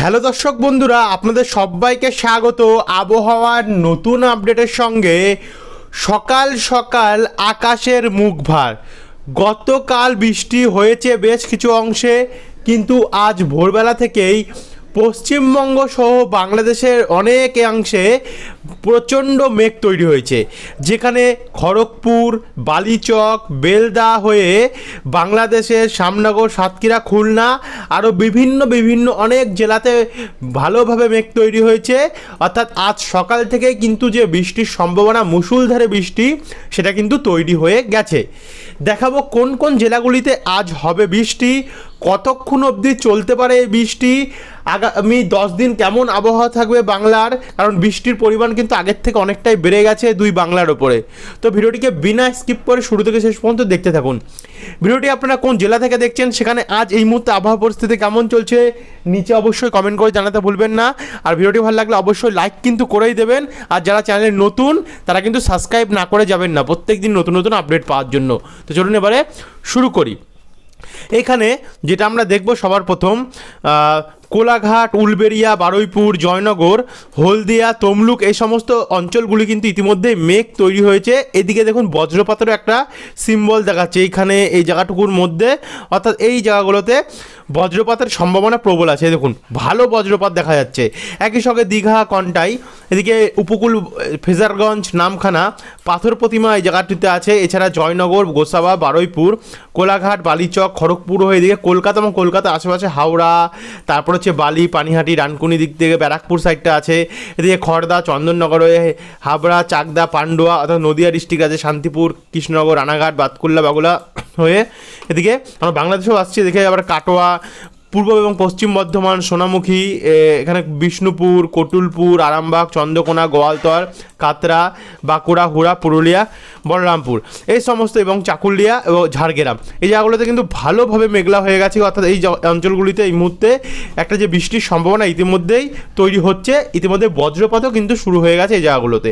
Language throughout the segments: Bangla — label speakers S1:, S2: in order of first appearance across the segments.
S1: হ্যালো দর্শক বন্ধুরা, আপনাদের সবাইকে স্বাগত। আবহাওয়ার নতুন আপডেটের সঙ্গে সকাল সকাল আকাশের মুখ ভার। গতকাল বৃষ্টি হয়েছে বেশ কিছু অংশে, কিন্তু আজ ভোরবেলা থেকেই পশ্চিমবঙ্গ সহ বাংলাদেশের অনেক অংশে প্রচণ্ড মেঘ তৈরি হয়েছে, যেখানে খড়গপুর, বালিচক, বেলদা হয়ে বাংলাদেশের শ্যামনগর সাতক্ষীরা, খুলনা আরও বিভিন্ন বিভিন্ন অনেক জেলাতে ভালোভাবে মেঘ তৈরি হয়েছে। অর্থাৎ আজ সকাল থেকে কিন্তু যে বৃষ্টির সম্ভাবনা মুষলধারে বৃষ্টি, সেটা কিন্তু তৈরি হয়ে গেছে। দেখাবো কোন কোন জেলাগুলিতে আজ হবে বৃষ্টি। কতক্ষণ অবধি চলতে পারে এই বৃষ্টি? আগামী দশ দিন কেমন আবহাওয়া থাকবে বাংলার? কারণ বৃষ্টির পরিমাণ কিন্তু আগের থেকে অনেকটাই বেড়ে গেছে দুই বাংলার ওপরে। তো ভিডিওটিকে বিনা স্কিপ করে শুরু থেকে শেষ পর্যন্ত দেখতে থাকুন। ভিডিওটি আপনারা কোন জেলা থেকে দেখছেন সেখানে আজ এই মুহূর্তে আবহাওয়া পরিস্থিতি কেমন চলছে, নিচে অবশ্যই কমেন্ট করে জানাতে ভুলবেন না। আর ভিডিওটি ভালো লাগলে অবশ্যই লাইক কিন্তু করেই দেবেন। আর যারা চ্যানেলে নতুন, তারা কিন্তু সাবস্ক্রাইব না করে যাবেন না। প্রত্যেক দিন নতুন নতুন আপডেট পাওয়ার জন্য। তো চলুন এবারে শুরু করি। এখানে যেটা আমরা দেখব সবার প্রথম কোলাঘাট, উলবেড়িয়া, বারুইপুর, জয়নগর, হলদিয়া, তমলুক এই সমস্ত অঞ্চলগুলি কিন্তু ইতিমধ্যে মেঘ তৈরি হয়েছে। এদিকে দেখুন, বজ্রপাতেরও একটা সিম্বল দেখাচ্ছে। এইখানে এই জায়গাটুকুর মধ্যে, অর্থাৎ এই জায়গাগুলোতে বজ্রপাতের সম্ভাবনা প্রবল আছে। দেখুন, ভালো বজ্রপাত দেখা যাচ্ছে। একই সঙ্গে দীঘা, কন্টাই, এদিকে উপকূল, ফেজারগঞ্জ, নামখানা, পাথর প্রতিমা এই জায়গাটিতে আছে। এছাড়া জয়নগর, গোসাবা, বারুইপুর, কোলাঘাট, বালিচক, খড়গপুর হয়ে এদিকে কলকাতা এবং কলকাতার আশেপাশে হাওড়া, তারপর হচ্ছে বালি, পানিহাটি, রানকুনি দিক থেকে ব্যারাকপুর সাইডটা আছে। এদিকে খড়দা, চন্দননগর হয়ে হাবড়া, চাকদা, পান্ডুয়া অর্থাৎ নদিয়া ডিস্ট্রিক্ট আছে, শান্তিপুর, কৃষ্ণনগর, রানাঘাট, বাতকুল্লা, বাগুলা হয়ে এদিকে আমরা বাংলাদেশেও আসছি। এদিকে আবার কাটোয়া পূর্ব এবং পশ্চিম বর্ধমান, সোনামুখী এখানে বিষ্ণুপুর, কটুলপুর, আরামবাগ, চন্দ্রকোনা, গোয়ালতর, কাতরা, বাঁকুড়া, হুড়া, পুরুলিয়া, বলরামপুর। এই সমস্ত এবং চাকুলিয়া এবং ঝাড়গ্রাম। এই জায়গাগুলোতে কিন্তু ভালোভাবে মেঘলা হয়ে গেছে। অর্থাৎ এই অঞ্চলগুলিতে এই মুহূর্তে একটা যে বৃষ্টির সম্ভাবনা ইতিমধ্যেই তৈরি হচ্ছে, ইতিমধ্যে বজ্রপাতও কিন্তু শুরু হয়ে গেছে এই জায়গাগুলোতে।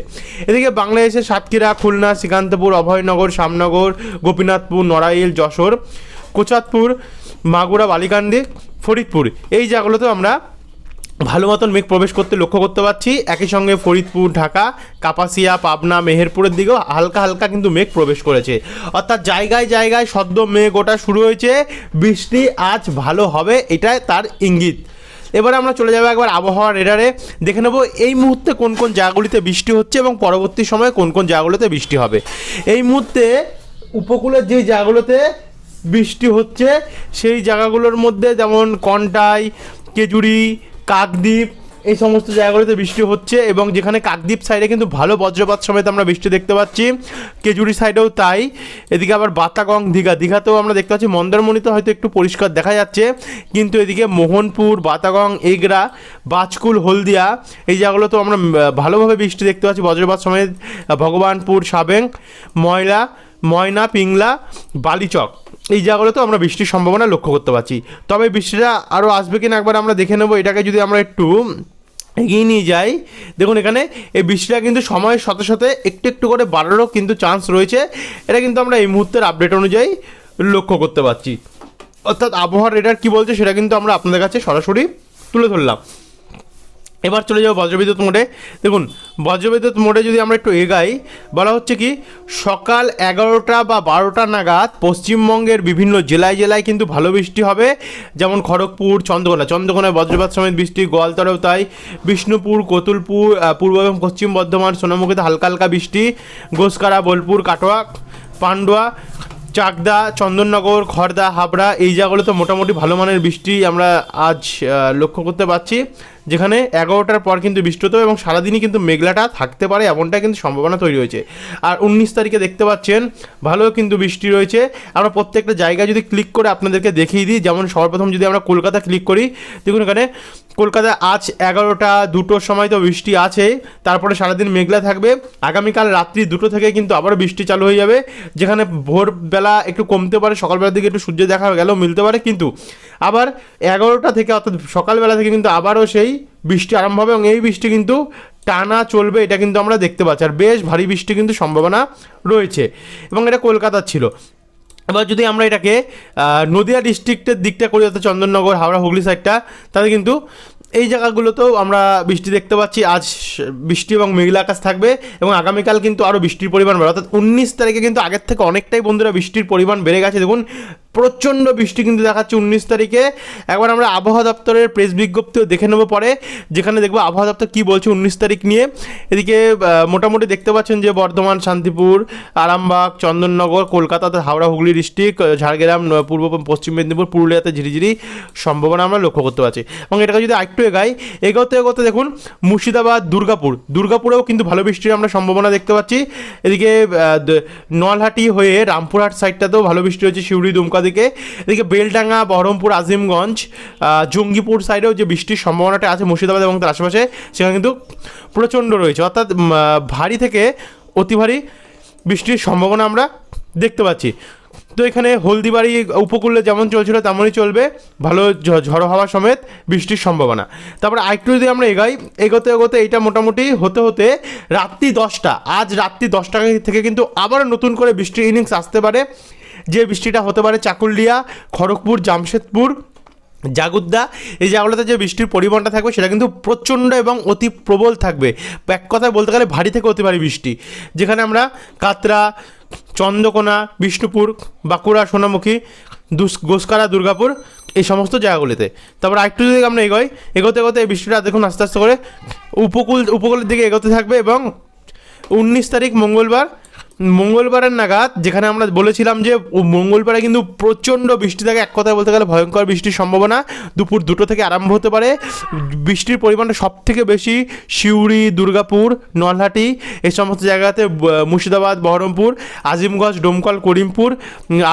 S1: এদিকে বাংলাদেশের সাতক্ষীরা, খুলনা, শ্রীকান্তপুর, অভয়নগর শ্যামনগর গোপীনাথপুর, নড়াইল, যশোর। কোচাতপুর মাগুরা, বালিকান্দি, ফরিদপুর। এই জায়গাগুলোতেও আমরা ভালো মতন মেঘ প্রবেশ করতে লক্ষ্য করতে পারছি একই সঙ্গে ফরিদপুর, ঢাকা, কাপাসিয়া, পাবনা, মেহেরপুরের দিকেও হালকা হালকা কিন্তু মেঘ প্রবেশ করেছে। অর্থাৎ জায়গায় জায়গায় সদ্য মেঘ ওটা শুরু হয়েছে। বৃষ্টি আজ ভালো হবে, এটাই তার ইঙ্গিত। এবারে আমরা চলে যাব একবার আবহাওয়া রেডারে দেখে নেব এই মুহূর্তে কোন কোন জায়গাগুলিতে বৃষ্টি হচ্ছে এবং পরবর্তী সময়ে কোন কোন জায়গাগুলোতে বৃষ্টি হবে। এই মুহূর্তে উপকূলের যে জায়গাগুলোতে বৃষ্টি হচ্ছে, সেই জায়গাগুলোর মধ্যে যেমন কন্টাই কেজুরি কাকদ্বীপ, এই সমস্ত জায়গাগুলোতে বৃষ্টি হচ্ছে এবং যেখানে কাকদ্বীপ সাইডে কিন্তু ভালো বজ্রপাত সমেত আমরা বৃষ্টি দেখতে পাচ্ছি। কেজুরি সাইডেও তাই। এদিকে আবার বাতাগং, দীঘা। দীঘাতেও আমরা দেখতে পাচ্ছি মন্দারমণিতে হয়তো একটু পরিষ্কার দেখা যাচ্ছে, কিন্তু এদিকে মোহনপুর, বাতাগং, এগরা, বাজকুল, হলদিয়া, এই জায়গাগুলোতেও আমরা ভালোভাবে বৃষ্টি দেখতে পাচ্ছি, বজ্রপাত সমেত ভগবানপুর, সাবেং, ময়লা ময়না, পিংলা, বালিচক। এই জায়গাগুলোতেও আমরা বৃষ্টির সম্ভাবনা লক্ষ্য করতে পারছি। তবে বৃষ্টিটা আরও আসবে কিনা একবার আমরা দেখে নেব। এটাকে যদি আমরা একটু এগিয়ে নিয়ে যাই, দেখুন এখানে এই বৃষ্টিটা কিন্তু সময়ের সাথে সাথে একটু একটু করে বাড়ারও কিন্তু চান্স রয়েছে। এটা কিন্তু আমরা এই মুহূর্তের আপডেট অনুযায়ী লক্ষ্য করতে পারছি। অর্থাৎ আবহাওয়ার রেডার কী বলছে সেটা কিন্তু আমরা আপনাদের কাছে সরাসরি তুলে ধরলাম। এবার চলে যাব বজ্রবিদ্যুৎ মোডে। দেখুন, বজ্রবিদ্যুৎ মোডে যদি আমরা একটু এগাই, বলা হচ্ছে কি, সকাল এগারোটা বা বারোটা নাগাদ পশ্চিমবঙ্গের বিভিন্ন জেলায় জেলায় কিন্তু ভালো বৃষ্টি হবে। যেমন খড়গপুর, চন্দ্রকোনা। চন্দ্রকোনায় বজ্রপাত সমেত বৃষ্টি গোয়ালতরেও তাই। বিষ্ণুপুর, কতুলপুর পূর্ব এবং পশ্চিম বর্ধমান, সোনামুখীতে হালকা হালকা বৃষ্টি। গোসকারা বোলপুর, কাটোয়া, পান্ডুয়া চাকদা, চন্দননগর, খড়দা, হাবড়া, এই জায়গাগুলোতে মোটামুটি ভালো মানের বৃষ্টি আমরা আজ লক্ষ্য করতে পারছি। যেখানে এগারোটার পর কিন্তু বৃষ্টি হতে এবং সারাদিনই কিন্তু মেঘলাটা থাকতে পারে এমনটা কিন্তু সম্ভাবনা তৈরি হয়েছে। আর উনিশ তারিখে দেখতে পাচ্ছেন ভালো কিন্তু বৃষ্টি রয়েছে। আমরা প্রত্যেকটা জায়গায় যদি ক্লিক করে আপনাদেরকে দেখিয়ে দিই, যেমন সর্বপ্রথম যদি আমরা কলকাতা ক্লিক করি, দেখুন এখানে কলকাতা আজ এগারোটা, দুটোর সময় তো বৃষ্টি আছে, তারপরে সারাদিন মেঘলা থাকবে। আগামীকাল রাত্রি দুটো থেকে কিন্তু আবার বৃষ্টি চালু হয়ে যাবে, যেখানে ভোরবেলা একটু কমতে পারে, সকালবেলার দিকে একটু সূর্য দেখা গেলেও মিলতে পারে, কিন্তু আবার এগারোটা থেকে অর্থাৎ সকালবেলা থেকে কিন্তু আবারও সেই বৃষ্টি আরম্ভ হবে, এবং এই বৃষ্টি কিন্তু টানা চলবে, এটা কিন্তু আমরা দেখতে পাচ্ছি। আর বেশ ভারী বৃষ্টি কিন্তু সম্ভাবনা রয়েছে, এবং এটা কলকাতার ছিল। এবার যদি আমরা এটাকে নদিয়া ডিস্ট্রিক্টের দিকটা করি, অর্থাৎ চন্দননগর, হাওড়া, হুগলি সাইডটা তাহলে কিন্তু এই জায়গাগুলোতেও আমরা বৃষ্টি দেখতে পাচ্ছি। আজ বৃষ্টি এবং মেঘলা আকাশ থাকবে এবং আগামীকাল কিন্তু আরও বৃষ্টির পরিমাণ বাড়বে। অর্থাৎ উনিশ তারিখে কিন্তু আগের থেকে অনেকটাই বন্ধুরা বৃষ্টির পরিমাণ বেড়ে গেছে। দেখুন প্রচণ্ড বৃষ্টি কিন্তু দেখাচ্ছে উনিশ তারিখে। একবার আমরা আবহাওয়া দপ্তরের প্রেস বিজ্ঞপ্তিও দেখে নেব পরে, যেখানে দেখব আবহাওয়া দপ্তর কী বলছে উনিশ তারিখ নিয়ে। এদিকে মোটামুটি দেখতে পাচ্ছেন যে বর্ধমান, শান্তিপুর, আরামবাগ, চন্দননগর কলকাতাতে হাওড়া, হুগলি ডিস্ট্রিক্ট ঝাড়গ্রাম পূর্ব পশ্চিম মেদিনীপুর, পুরুলিয়াতে ঝিরিঝিরি সম্ভাবনা আমরা লক্ষ্য করতে পারছি। এবং এটাকে যদি আরেকটু এগাই, এগোতে এগোতে দেখুন, মুর্শিদাবাদ, দুর্গাপুর, দুর্গাপুরেও কিন্তু ভালো বৃষ্টির আমরা সম্ভাবনা দেখতে পাচ্ছি। এদিকে নলহাটি হয়ে রামপুরহাট সাইডটাতেও ভালো বৃষ্টি হচ্ছে শিউড়ি, দুমকা দিকে। এদিকে বেলডাঙ্গা, বহরমপুর, আজিমগঞ্জ জঙ্গিপুর সাইডেও যে বৃষ্টির সম্ভাবনাটা আছে মুর্শিদাবাদ এবং তার আশেপাশে, সেখানে কিন্তু প্রচণ্ড রয়েছে। অর্থাৎ ভারী থেকে অতি ভারী বৃষ্টির সম্ভাবনা আমরা দেখতে পাচ্ছি। তো এখানে হলদিবাড়ি উপকূলে যেমন চলছিল তেমনই চলবে। ভালো ঝড়ো হাওয়া সমেত বৃষ্টির সম্ভাবনা। তারপরে আরেকটু যদি আমরা এগাই, এগোতে এগোতে এইটা মোটামুটি হতে হতে রাত্রি দশটা, আজ রাত্রি দশটা থেকে কিন্তু আবার নতুন করে বৃষ্টির ইনিংস আসতে পারে। যে বৃষ্টিটা হতে পারে চাকুলিয়া, খড়গপুর, জামশেদপুর, জাগুদ্দা, এই জায়গাগুলোতে যে বৃষ্টির পরিমাণটা থাকবে সেটা কিন্তু প্রচণ্ড এবং অতি প্রবল থাকবে। এক কথায় বলতে গেলে ভারী থেকে অতি ভারী বৃষ্টি। যেখানে আমরা কাতরা, চন্দ্রকোনা, বিষ্ণুপুর, বাঁকুড়া, সোনামুখী, দুস, গোসকারা, দুর্গাপুর এই সমস্ত জায়গাগুলিতে। তারপর আরেকটু যদি আমরা এগোই, এগোতে এগোতে এই বৃষ্টিটা দেখুন আস্তে আস্তে করে উপকূল, উপকূলের দিকে এগোতে থাকবে এবং উনিশ তারিখ মঙ্গলবার মঙ্গলবারের নাগাদ যেখানে আমরা বলেছিলাম যে মঙ্গলবারে কিন্তু প্রচণ্ড বৃষ্টি থাকে, এক কথায় বলতে গেলে ভয়ঙ্কর বৃষ্টির সম্ভাবনা। দুপুর দুটো থেকে আরম্ভ হতে পারে। বৃষ্টির পরিমাণটা সব থেকে বেশি সিউড়ি, দুর্গাপুর, নলহাটি, এই সমস্ত জায়গাতে মুর্শিদাবাদ, বহরমপুর, আজিমগঞ্জ, ডোমকল, করিমপুর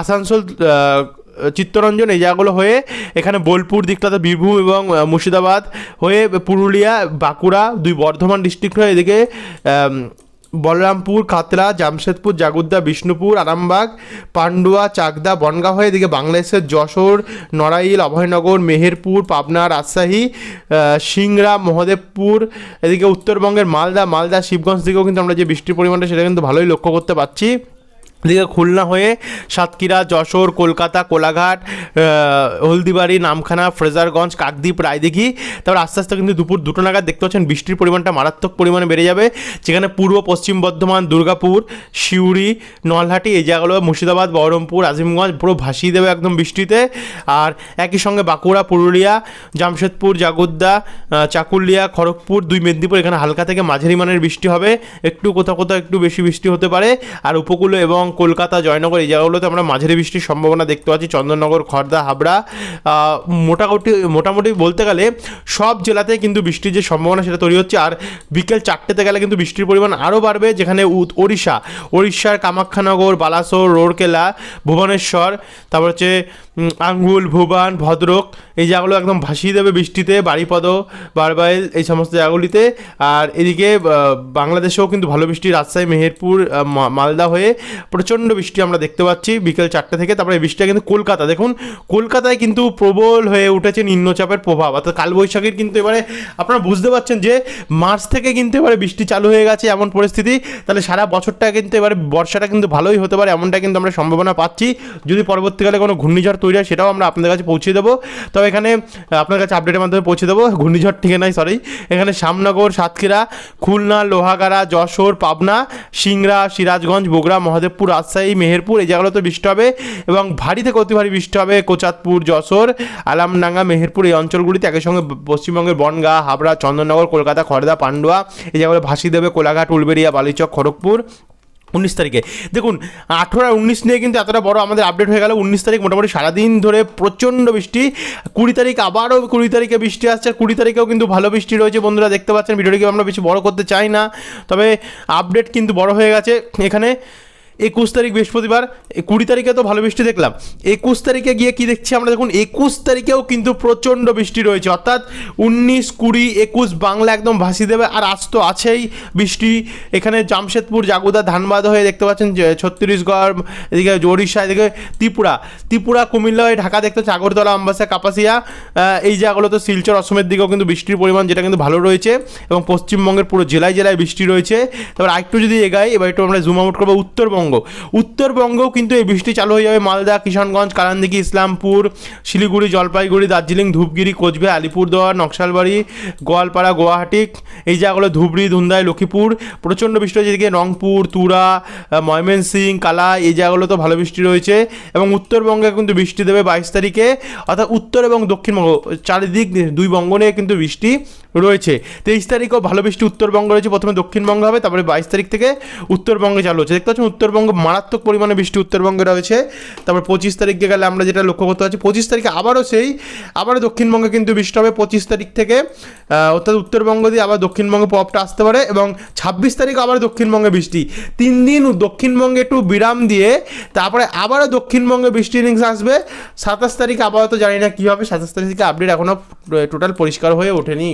S1: আসানসোল চিত্তরঞ্জন এই জায়গাগুলো হয়ে এখানে বোলপুর দিকটাতে বীরভূম এবং মুর্শিদাবাদ হয়ে পুরুলিয়া, বাঁকুড়া, দুই বর্ধমান ডিস্ট্রিক্ট হয়ে এদিকে বলরামপুর, খাতড়া, জামশেদপুর, জাগুদ্দা, বিষ্ণুপুর, আরামবাগ, পান্ডুয়া, চাকদা, বনগাঁ হয়ে এদিকে বাংলাদেশের যশোর, নড়াইল, অভয়নগর, মেহেরপুর পাবনা রাজশাহী সিংরা মহাদেবপুর, এদিকে উত্তরবঙ্গের মালদা মালদা, শিবগঞ্জ দিকেও কিন্তু আমরা যে বৃষ্টির পরিমাণটা সেটা কিন্তু ভালোই লক্ষ্য করতে পারছি। এদিকে খুলনা হয়ে সাতক্ষীরা, যশোর, কলকাতা, কোলাঘাট হলদিবাড়ি, নামখানা, ফ্রেজারগঞ্জ, কাকদ্বীপ, রায়দিঘি। তারপর আস্তে আস্তে কিন্তু দুপুর দুটো নাগাদ দেখতে পাচ্ছেন বৃষ্টির পরিমাণটা মারাত্মক পরিমাণে বেড়ে যাবে। যেখানে পূর্ব, পশ্চিম বর্ধমান, দুর্গাপুর, সিউড়ি, নলহাটি, এই জায়গাগুলো, মুর্শিদাবাদ, বহরমপুর, আজিমগঞ্জ, পুরো ভাসিয়ে দেবে একদম বৃষ্টিতে। আর একই সঙ্গে বাঁকুড়া, পুরুলিয়া, জামশেদপুর, জাগুদ্দা চাকুলিয়া, খড়গপুর, দুই মেদিনীপুর, এখানে হালকা থেকে মাঝারি মানের বৃষ্টি হবে। একটু কোথাও কোথাও একটু বেশি বৃষ্টি হতে পারে। আর উপকূলে এবং কলকাতা, জয়নগর, এই জায়গাগুলোতে আমরা মাঝারি বৃষ্টির সম্ভাবনা দেখতে পাচ্ছি। চন্দননগর, খর্দা, হাবড়া মোটামুটি মোটামুটি বলতে গেলে সব জেলাতে কিন্তু বৃষ্টির যে সম্ভাবনা সেটা তৈরি হচ্ছে। আর বিকেল চারটেতে গেলে কিন্তু বৃষ্টির পরিমাণ আরও বাড়বে, যেখানে ওড়িশা, ওড়িশার কামাখ্যানগর, বালাসোর, রোরকেলা, ভুবনেশ্বর, তারপর হচ্ছে আঙ্গুল, ভুবান, ভদ্রক, এই জায়গাগুলো একদম ভাসিয়ে দেবে বৃষ্টিতে বাড়িপদ বারবাইল, এই সমস্ত জায়গাগুলিতে। আর এদিকে বাংলাদেশেও কিন্তু ভালো বৃষ্টি, রাজশাহী, মেহেরপুর মালদা হয়ে প্রচণ্ড বৃষ্টি আমরা দেখতে পাচ্ছি বিকেল চারটে থেকে। তারপরে এই বৃষ্টিটা কিন্তু কলকাতা। দেখুন, কলকাতায় কিন্তু প্রবল হয়ে উঠেছে নিম্নচাপের প্রভাব। অর্থাৎ কালবৈশাখীর কিন্তু এবারে আপনারা বুঝতে পারছেন যে মার্চ থেকে কিন্তু এবারে বৃষ্টি চালু হয়ে গেছে এমন পরিস্থিতি। তাহলে সারা বছরটা কিন্তু এবারে বর্ষাটা কিন্তু ভালোই হতে পারে, এমনটা কিন্তু আমরা সম্ভাবনা পাচ্ছি। যদি পরবর্তীকালে কোনো ঘূর্ণিঝড় তৈরি হয় সেটাও আমরা আপনাদের কাছে পৌঁছে দেবো। তবে এখানে, আপনার কাছে আপডেটের মাধ্যমে পৌঁছে দেবো। ঘূর্ণিঝড় ঠিক নয় সরি এখানে শ্যামনগর সাতক্ষীরা, খুলনা, লোহাগাড়া, যশোর, পাবনা, সিংড়া, সিরাজগঞ্জ, বগুড়া, মহাদেবপুর, রাজশাহী, মেহেরপুর এই জায়গাগুলোতে বৃষ্টি হবে এবং ভারী থেকে অতি ভারী বৃষ্টি হবে কোচাতপুর, যশোর, আলামডাঙ্গা, মেহেরপুর এই অঞ্চলগুলিতে। একই সঙ্গে পশ্চিমবঙ্গের বনগাঁ, হাবড়া, চন্দননগর, কলকাতা, খড়দা, পান্ডুয়া এই জায়গাগুলো ভাসি দেবে। কোলাঘাট, উলবেড়িয়া, বালিচক, খড়গপুর। উনিশ তারিখে। দেখুন, আঠেরো আর উনিশ নিয়ে কিন্তু এতটা বড় আমাদের আপডেট হয়ে গেল উনিশ তারিখ মোটামুটি সারাদিন ধরে প্রচণ্ড বৃষ্টি। কুড়ি তারিখ আবারও কুড়ি তারিখে বৃষ্টি আসছে কুড়ি তারিখেও কিন্তু ভালো বৃষ্টি রয়েছে বন্ধুরা, দেখতে পাচ্ছেন। ভিডিওটিকে আমরা বেশি বড় করতে চাই না, তবে আপডেট কিন্তু বড় হয়ে গেছে। এখানে একুশ তারিখ বৃহস্পতিবার কুড়ি তারিখে তো ভালো বৃষ্টি দেখলাম। একুশ তারিখে গিয়ে কি দেখছি আমরা? দেখুন, একুশ তারিখেও কিন্তু প্রচণ্ড বৃষ্টি রয়েছে। অর্থাৎ উনিশ, কুড়ি, একুশ বাংলা একদম ভাসিয়ে দেবে। আর আজ তো আছেই বৃষ্টি। এখানে জামশেদপুর, জাগুদা, ধানবাদ হয়ে দেখতে পাচ্ছেন যে ছত্তিশগড়, এদিকে ওড়িশা, এদিকে ত্রিপুরা। ত্রিপুরা, কুমিল্লা হয়ে ঢাকা দেখতে পাচ্ছি আগরতলা আমবাসা কাপাসিয়া। এই জায়গাগুলোতে শিলচর, অসমের দিকেও কিন্তু বৃষ্টির পরিমাণ যেটা কিন্তু ভালো রয়েছে এবং পশ্চিমবঙ্গের পুরো জেলায় জেলায় বৃষ্টি রয়েছে। তারপর আরেকটু যদি এগাই, এবার একটু আমরা জুম আউট করব। উত্তরবঙ্গ। দক্ষিণবঙ্গ উত্তরবঙ্গেও কিন্তু এই বৃষ্টি চালু হয়ে যাবে। মালদা, কিষানগঞ্জ কালান্দিঘি ইসলামপুর, শিলিগুড়ি, জলপাইগুড়ি, দার্জিলিং, ধূপগিরি, কোচবিহার, আলিপুরদুয়ার, নকশালবাড়ি, গোয়ালপাড়া, গুয়াহাটি, এই জায়গাগুলো ধুবড়ি, ধুন্দাই, লক্ষ্মীপুর। প্রচণ্ড বৃষ্টি হয়েছে এদিকে রংপুর, তুরা ময়মনসিং কালা এই জায়গাগুলো তো ভালো বৃষ্টি রয়েছে। এবং উত্তরবঙ্গে কিন্তু বৃষ্টি দেবে বাইশ তারিখে। অর্থাৎ উত্তর এবং দক্ষিণবঙ্গ চারিদিক দুই বঙ্গ নিয়ে কিন্তু বৃষ্টি রয়েছে। তেইশ তারিখও ভালো বৃষ্টি উত্তরবঙ্গ রয়েছে। প্রথমে দক্ষিণবঙ্গ হবে, তারপরে বাইশ তারিখ থেকে উত্তরবঙ্গে চালু হচ্ছে। দেখতে পাচ্ছেন উত্তরবঙ্গ মারাত্মক পরিমাণে বৃষ্টি উত্তরবঙ্গে রয়েছে। তারপর পঁচিশ তারিখে গেলে আমরা যেটা লক্ষ্য করতে পারছি, পঁচিশ তারিখে আবারও সেই, আবারও দক্ষিণবঙ্গে কিন্তু বৃষ্টি হবে। পঁচিশ তারিখ থেকে অর্থাৎ উত্তরবঙ্গ দিয়ে আবার দক্ষিণবঙ্গে প্রভাবটা আসতে পারে এবং ছাব্বিশ তারিখ আবার দক্ষিণবঙ্গে বৃষ্টি। তিন দিন দক্ষিণবঙ্গে একটু বিরাম দিয়ে, তারপরে আবারও দক্ষিণবঙ্গে বৃষ্টি ইনিংস আসবে। সাতাশ তারিখ আপাতত জানি না কী হবে। সাতাশ তারিখ থেকে আপডেট এখনও টোটাল পরিষ্কার হয়ে ওঠেনি।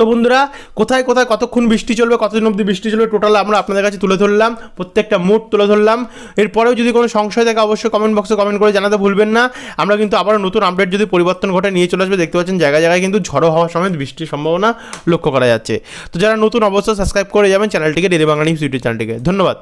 S1: তো বন্ধুরা, কোথায় কোথায় কতক্ষণ বৃষ্টি চলবে, কতদিন অবধি বৃষ্টি চলবে টোটাল আমরা আপনাদের কাছে তুলে ধরলাম, প্রত্যেকটা মুড তুলে ধরলাম। এরপরেও যদি কোনো সংশয় থাকে, অবশ্যই কমেন্ট বক্সে কমেন্ট করে জানাতে ভুলবেন না। আমরা কিন্তু আবারও নতুন আপডেট যদি পরিবর্তন ঘটে, নিয়ে চলে আসবে, দেখতে পাচ্ছেন জায়গায় জায়গায় কিন্তু ঝড়ো হওয়ার সময় বৃষ্টির সম্ভাবনা লক্ষ্য করা যাচ্ছে। তো যারা নতুন, অবশ্যই সাবস্ক্রাইব করে যাবেন চ্যানেলটিকে ডেলি বাংলা নিউজ ইউটিউব চ্যানেলটিকে ধন্যবাদ।